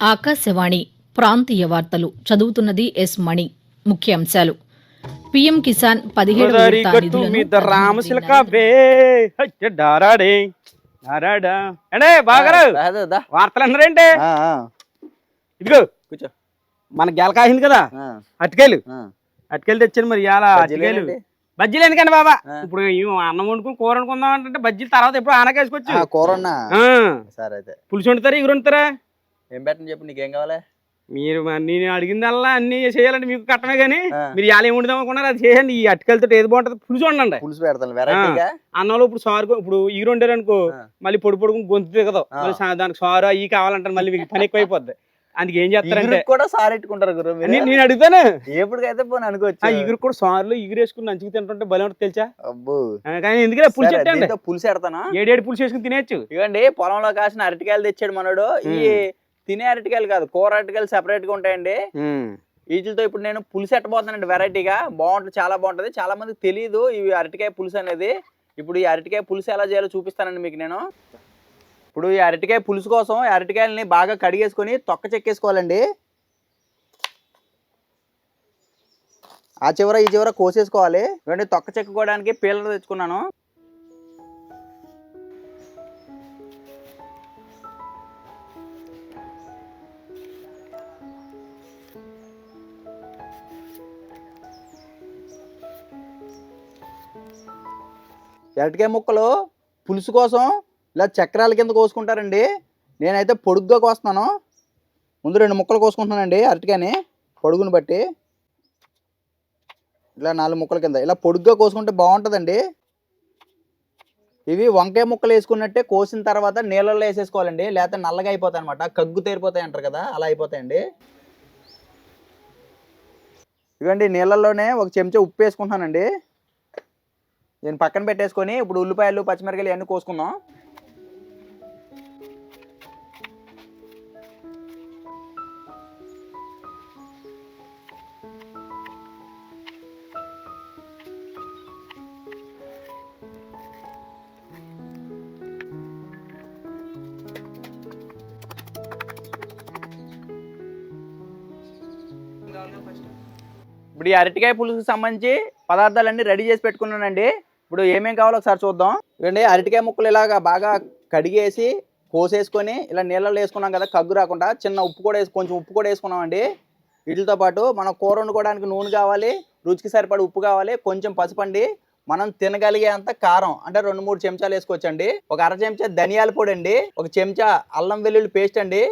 ఆకాశవాణి ప్రాంతీయ వార్తలు చదువుతున్నది ఎస్ మణి. ముఖ్యాంశాలు. పీఎం కిసాన్ పదిహేడు ఇదిగో. కూర్చో. మన గెల కాసింది కదా. ఆ. అటుకాయలు తెచ్చాను మరి ఇలా ఏంటి? బజ్జీలు ఎందుకండి బాబా. ఇప్పుడు అన్నం వండుకుని కూర వండుకుందాం అంటే బజ్జీలు తర్వాత ఎప్పుడు ఆనకేసుకోవచ్చు కూర ఉన్నా ఆ, సరే అయితే. పులుసు వండుతారా ఇగురు వండుతారా? ఏం పెట్టని చెప్పు నీకేం కావాలి? మీరు నేను అడిగిందల్లా అన్ని చేయాలంటే మీకు కట్టమే కానీ మీరు ఇలా ఏం వండుదాం అనుకున్నారు అది చేయండి. ఈ అటుకలతో ఏది బాగుంటుంది పులుసు వండండి. పులుసు పెడతాను వెరైటీగా అన్నంలో ఇప్పుడు సారు ఇప్పుడు ఈగురు వండారు అనుకో. మళ్ళీ పొడి పొడుగు గొంతు దిగదు. మళ్ళీ దానికి సారు అయ్యి కావాలంటారు మళ్ళీ మీకు పని ఎక్కువ అయిపోద్ది అందుకే ఏం చేస్తారంటే కూడా సారెట్టుకుంటారు గురు మీరు. నేను అడుగుతాను. ఎప్పటికైతే పోనీ అనుకోవచ్చు. ఇగురు కూడా సార్లు ఇగురు వేసుకుని నంచుకు తింటుంటే బలం ఉంటుంది తెలుసా? అబ్బో. కానీ ఎందుకంటే పులుసు సరే, దీంతో పులుసు పెడతాను? ఏడేడు పులుసు వేసుకుని తినేయచ్చు. ఇవ్వండి పొలంలో కాసిన అరటికాయలు తెచ్చాడు మనోడు. ఈ తినే అరటికాయలు కాదు కూర అరటికాయలు సెపరేట్గా ఉంటాయండి. వీటితో ఇప్పుడు నేను పులుసు ఎట్టబోతున్నానండి వెరైటీగా బాగుంటుంది చాలా బాగుంటుంది. చాలా మందికి తెలియదు ఇవి అరటికాయ పులుసు అనేది. ఇప్పుడు ఈ అరటికాయ పులుసు ఎలా చేయాలో చూపిస్తానండి మీకు నేను. ఇప్పుడు ఈ అరటికాయ పులుసు కోసం అరటికాయలని బాగా కడిగేసుకొని తొక్క చెక్కేసుకోవాలండి. ఆ చివర ఈ చివర కోసేసుకోవాలి. ఇవన్నీ తొక్క చెక్కుకోవడానికి పీలర్ తెచ్చుకున్నాను. అరటికాయ ముక్కలు పులుసు కోసం ఇలా చక్రాల కింద కోసుకుంటారండి. నేనైతే పొడుగ్గా కోస్తున్నాను. ముందు రెండు ముక్కలు కోసుకుంటున్నానండి అరటికాయని పొడుగుని బట్టి. ఇలా నాలుగు ముక్కల కింద. ఇలా పొడుగ్గా కోసుకుంటే బాగుంటుందండి. ఇవి వంకాయ ముక్కలు వేసుకున్నట్టే కోసిన తర్వాత నీళ్ళల్లో వేసేసుకోవాలండి. లేకపోతే నల్లగా అయిపోతాయి అనమాట కగ్గు తేరిపోతాయి అంటారు కదా అలా అయిపోతాయండి. ఇవ్వండి నీళ్ళల్లోనే ఒక చెంచా ఉప్పు వేసుకుంటున్నానండి. దీన్ని పక్కన పెట్టేసుకొని ఇప్పుడు ఉల్లిపాయలు పచ్చిమిరకాయలు ఇవన్నీ కోసుకుందాం. ఇప్పుడు ఈ అరటికాయ పులుసుకు సంబంధించి పదార్థాలన్నీ రెడీ చేసి పెట్టుకున్నానండి. ఇప్పుడు ఏమేం కావాలో ఒకసారి చూద్దాం. ఇవ్వండి అరటికాయ ముక్కలు ఇలాగా బాగా కడిగేసి కోసేసుకొని ఇలా నీళ్ళలో వేసుకున్నాం కదా కగ్గు రాకుండా చిన్న ఉప్పు కూడా వేసి కొంచెం ఉప్పు కూడా వేసుకున్నామండి. వీటితో పాటు మనం కూర వండుకోవడానికి నూనె కావాలి రుచికి సరిపడ ఉప్పు కావాలి కొంచెం పసుపు అండి. మనం తినగలిగేంత కారం అంటే రెండు మూడు చెంచాలు వేసుకోవచ్చండి. ఒక అర చెంచా ధనియాల పొడి అండి ఒక చెంచా అల్లం వెల్లుల్లి పేస్ట్ అండి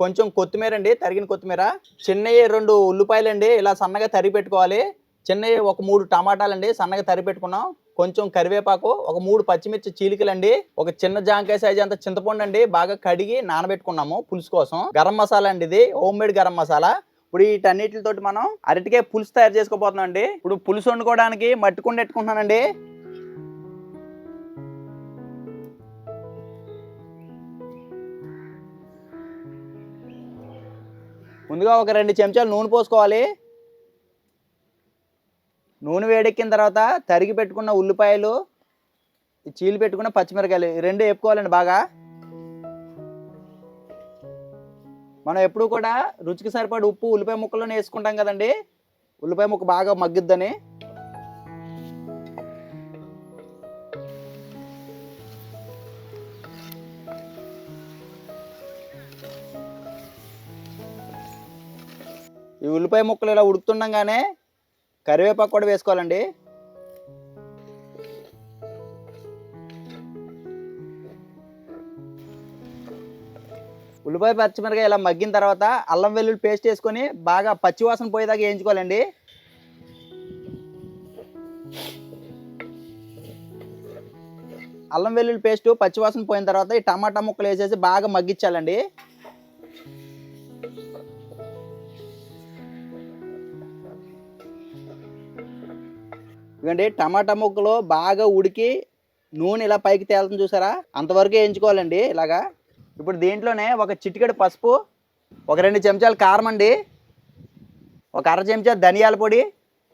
కొంచెం కొత్తిమీర అండి తరిగిన కొత్తిమీర చిన్నవి రెండు ఉల్లిపాయలు అండి ఇలా సన్నగా తరిగి పెట్టుకోవాలి. చిన్నవి ఒక మూడు టమాటాలు అండి సన్నగా తరిపెట్టుకున్నాం కొంచెం కరివేపాకు ఒక మూడు పచ్చిమిర్చి చీలికలు అండి ఒక చిన్న జాంకాయ సైజ్ అంత చింతపండు అండి బాగా కడిగి నానబెట్టుకున్నాము పులుసు కోసం. గరం మసాలా అండి ఇది హోమ్ మేడ్ గరం మసాలా. ఇప్పుడు వీటన్నిటితో మనం అరటికాయ పులుసు తయారు చేసుకోబోతున్నాం అండి ఇప్పుడు పులుసు వండుకోవడానికి మట్టుకుండా పెట్టుకుంటున్నానండి ముందుగా ఒక రెండు చెంచాలు నూనె పోసుకోవాలి. నూనె వేడెక్కిన తర్వాత తరిగి పెట్టుకున్న ఉల్లిపాయలు చీలి పెట్టుకున్న పచ్చిమిరకాయలు రెండు వేపుకోవాలండి బాగా. మనం ఎప్పుడు కూడా రుచికి సరిపడి ఉప్పు ఉల్లిపాయ ముక్కలను వేసుకుంటాం కదండి. ఉల్లిపాయ ముక్క బాగా మగ్గిద్దని. ఈ ఉల్లిపాయ ముక్కలు ఇలా ఉడుకుతుండగానే కరివేపాకు కూడా వేసుకోవాలండి. ఉల్లిపాయ పచ్చిమిరకాయ ఇలా మగ్గిన తర్వాత అల్లం వెల్లుల్లి పేస్ట్ వేసుకొని బాగా పచ్చివాసన పోయేదాకా వేయించుకోవాలండి. అల్లం వెల్లుల్లి పేస్ట్ పచ్చివాసన పోయిన తర్వాత ఈ టమాటా ముక్కలు వేసేసి బాగా మగ్గించాలండి. ఎందుకంటే టమాటా ముక్కలు బాగా ఉడికి నూనె ఇలా పైకి తేలుతుంది చూసారా? అంతవరకు వేయించుకోవాలండి ఇలాగా. ఇప్పుడు దీంట్లోనే ఒక చిటికెడు పసుపు ఒక రెండు చెంచాలు కారం అండి ఒక అర చెంచా ధనియాల పొడి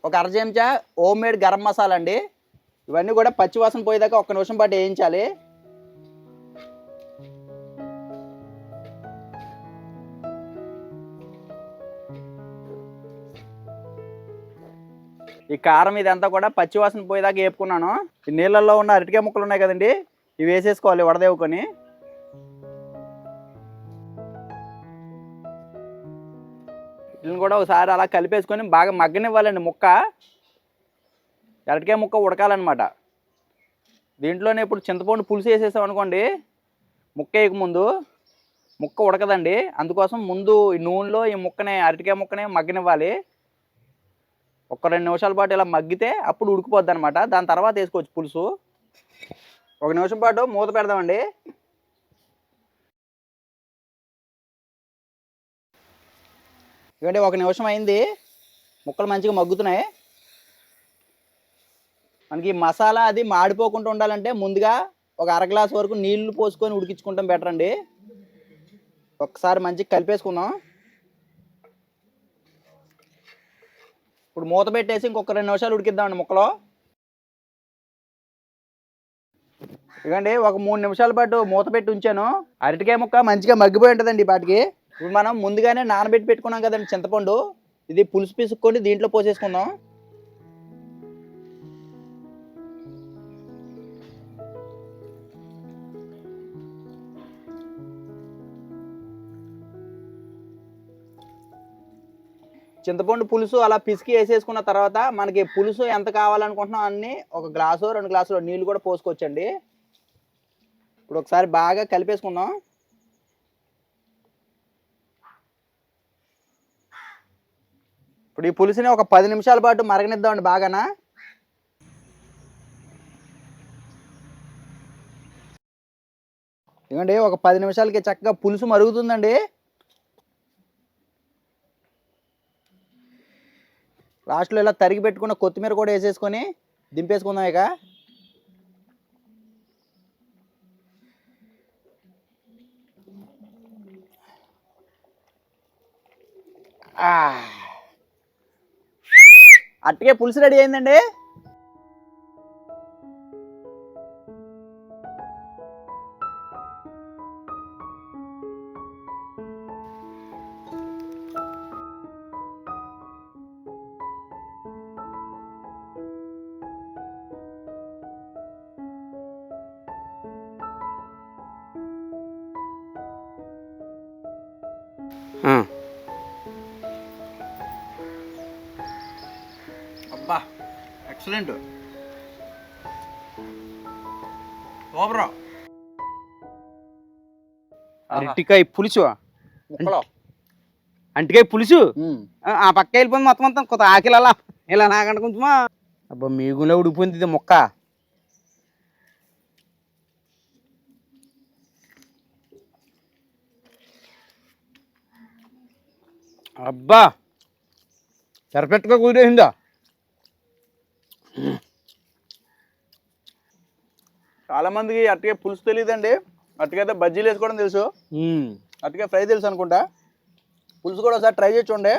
ఒక అర చెంచా హోమ్ మేడ్ గరం మసాలా అండి. ఇవన్నీ కూడా పచ్చివాసన పోయేదాకా ఒక్క నిమిషం పాటు వేయించాలి. ఈ కారం ఇదంతా కూడా పచ్చివాసన పోయేదాకా వేపుకున్నాను ఈ నీళ్ళల్లో ఉన్న అరటికాయ ముక్కలు ఉన్నాయి కదండి ఇవి వేసేసుకోవాలి వడదేవుకొని. వీళ్ళని కూడా ఒకసారి అలా కలిపేసుకొని బాగా మగ్గనివ్వాలండి ముక్క. అరటికాయ ముక్క ఉడకాలన్నమాట. దీంట్లోనే ఇప్పుడు చింతపండు పులుసు వేసేసాం అనుకోండి ముక్క వేయకముందు ముక్క ఉడకదండి అందుకోసం ముందు ఈ నూనెలో ఈ ముక్కని అరటికాయ ముక్కని మగ్గనివ్వాలి. ఒక రెండు నిమిషాల పాటు ఇలా మగ్గితే అప్పుడు ఉడికిపోద్ది అనమాట దాని తర్వాత వేసుకోవచ్చు పులుసు. ఒక నిమిషం పాటు మూత పెడదామండి. ఇవ్వండి ఒక నిమిషం అయింది. ముక్కలు మంచిగా మగ్గుతున్నాయి. మనకి మసాలా అది మాడిపోకుండా ఉండాలంటే ముందుగా ఒక అర గ్లాస్ వరకు నీళ్ళు పోసుకొని ఉడికించుకుంటాం బెటర్ అండి ఒకసారి మంచిగా కలిపేసుకుందాం. ఇప్పుడు మూత పెట్టేసి ఇంకొక రెండు నిమిషాలు ఉడికిద్దామండి ముక్కలో. ఇవ్వండి ఒక మూడు నిమిషాల పాటు మూత పెట్టి ఉంచాను. అరటికాయ ముక్క మంచిగా మగ్గిపోయి ఉంటుందండి వాటికి ఇప్పుడు మనం ముందుగానే నానబెట్టి పెట్టుకున్నాం కదండి చింతపండు. ఇది పులుసు పీసుకొని దీంట్లో పోసేసుకుందాం. చింతపండు పులుసు అలా పిసికి వేసేసుకున్న తర్వాత మనకి పులుసు ఎంత కావాలనుకుంటున్నాం అన్ని ఒక గ్లాసు రెండు గ్లాసులు నీళ్ళు కూడా పోసుకోవచ్చండి. ఇప్పుడు ఒకసారి బాగా కలిపేసుకుందాం. ఇప్పుడు ఈ పులుసుని ఒక పది నిమిషాల పాటు మరగనిద్దామండి బాగానా? ఇవ్వండి ఒక పది నిమిషాలకి చక్కగా పులుసు మరుగుతుందండి. లాస్ట్లో ఇలా తరిగి పెట్టుకున్న కొత్తిమీర కూడా వేసేసుకొని దింపేసుకుందాం ఇక. అట్టుకే పులుసు రెడీ అయిందండి. ఎక్సలెంట్ సూపర్ అరటికాయ పులుసు. అంటికాయ పులుసు. ఆ పక్క వెళ్ళిపోయింది మొత్తం మొత్తం కొత్త ఆకిలి అలా ఇలా నాకంట కొంచెమా అబ్బా మీగులో ఉడిపోయింది ఇది మొక్క. అబ్బా పెర్ఫెక్ట్గా కుదిరేసిందా చాలా మందికి అట్టుగా పులుసు తెలియదండి అట్టుకైతే బజ్జీలు వేసుకోవడం తెలుసు. అట్టుగా ఫ్రై తెలుసు అనుకుంటా. పులుసు కూడా ఒకసారి ట్రై చేసి చూడండి.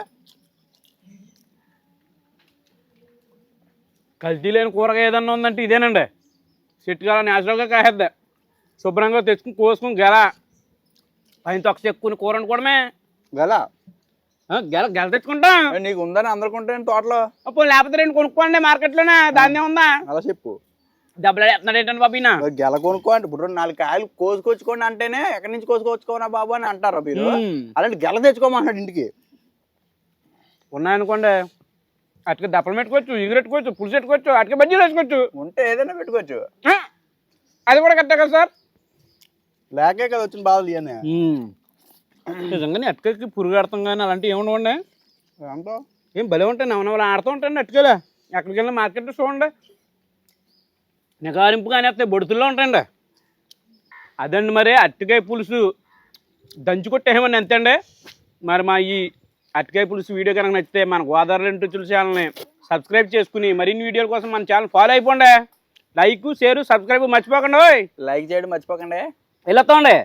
కల్తీ లేని కూరగాయ ఏదన్నా ఉందంటే ఇదేనండి. చెట్టు కాల న్యాచురల్గా కాసేద్దా శుభ్రంగా తెచ్చుకుని కోసుకుని గెల. పైన తొక్క చెక్కుని కూర వండుకోవడమే గల. గెల గెల తెచ్చుకుంటాం. నీకు ఉందని అందరికుంటే తోటలో? అప్పుడు లేకపోతే రెండు కొనుక్కోండి మార్కెట్లోనే దాన్నే ఉందా? అలా చెప్పు. డబ్బులు వేస్తున్నాడు ఏంటండి బాబు ఈయన? గెల కొనుక్కో అంటే ఇప్పుడు నాలుగు కాయలు కోసుకొచ్చుకోండి అంటేనే ఎక్కడి నుంచి కోసుకొచ్చుకోనా బాబు అని అంటారు మీరు. అలాంటి గెల తెచ్చుకోమన్నాడు ఇంటికి. ఉన్నాయనుకోండి అటుక దప్పలు పెట్టుకోవచ్చు ఎగురు పెట్టుకోవచ్చు పులుసు పెట్టుకోవచ్చు అటుక బజ్జీలు వేసుకోవచ్చు. ఉంటే ఏదైనా పెట్టుకోవచ్చు. అది కూడా కరెక్టే కదా సార్? లేకే కదా వచ్చిన బాధలు ఇవన్నీ. నిజంగానే అటుకకి పురుగు ఆడతాం కానీ అలాంటివి ఏమి ఉండవండి? ఏం భలే ఉంటాయి నవనవలు ఆడుతూ ఉంటాయండి అటుకలే. ఎక్కడికి వెళ్ళిన మార్కెట్ చూడండి. నిగారింపు కానీ వస్తాయి బొడుతుల్లో ఉంటాయండి. అదండి మరి అరటికాయ పులుసు. దంచి కొట్టేయమని ఎంతండి మరి మా ఈ అరటికాయ పులుసు వీడియో కనుక నచ్చితే మన గోదావరి రుచుల ఛానల్ని సబ్స్క్రైబ్ చేసుకుని మరిన్ని వీడియోల కోసం మన ఛానల్ ఫాలో అయిపోండి. లైక్ షేర్ సబ్స్క్రైబ్ మర్చిపోకండి లైక్ చేయడం మర్చిపోకండి. వెళ్ళొస్తామండి